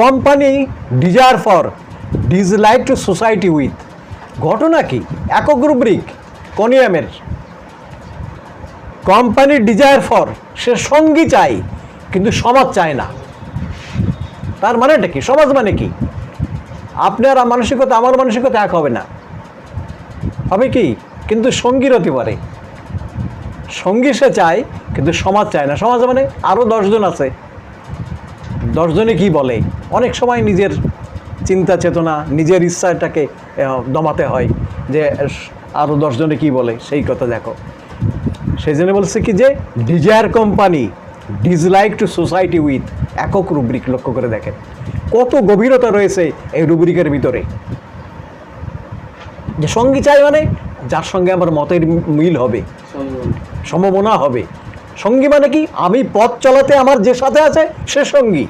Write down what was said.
Company desire for dislike to society with ঘটনা কি? একক রুব্রিক কনিয়ামের। কোম্পানির ডিজায়ার ফর সে সঙ্গী চাই কিন্তু সমাজ চায় না। তার মানেটা কি? সমাজ মানে কি? আপনার মানসিকতা, আমার মানসিকতা এক হবে না। হবে কি? কিন্তু সঙ্গীর হতে পারে সঙ্গী সে চায়, কিন্তু সমাজ চায় না। সমাজ মানে আরও দশজন আছে। দশজনে কি বলে? অনেক সময় নিজের চিন্তা চেতনা নিজের ইচ্ছাটাকে দমাতে হয় যে আরও দশজনে কি বলে? সেই কথা দেখো। সেই জন্য বলছে কি যে desire company dislike to society with একক রুব্রিক লক্ষ্য করে দেখেন। কত গভীরতা রয়েছে এই রুব্রিকের ভিতরে। যে সঙ্গী চাই মানে যার সঙ্গে আমার মতের মিল হবে সম্ভাবনা হবে। সঙ্গী মানে কি? আমি পথ চলাতে আমার যে সাথে আছে সে সঙ্গী।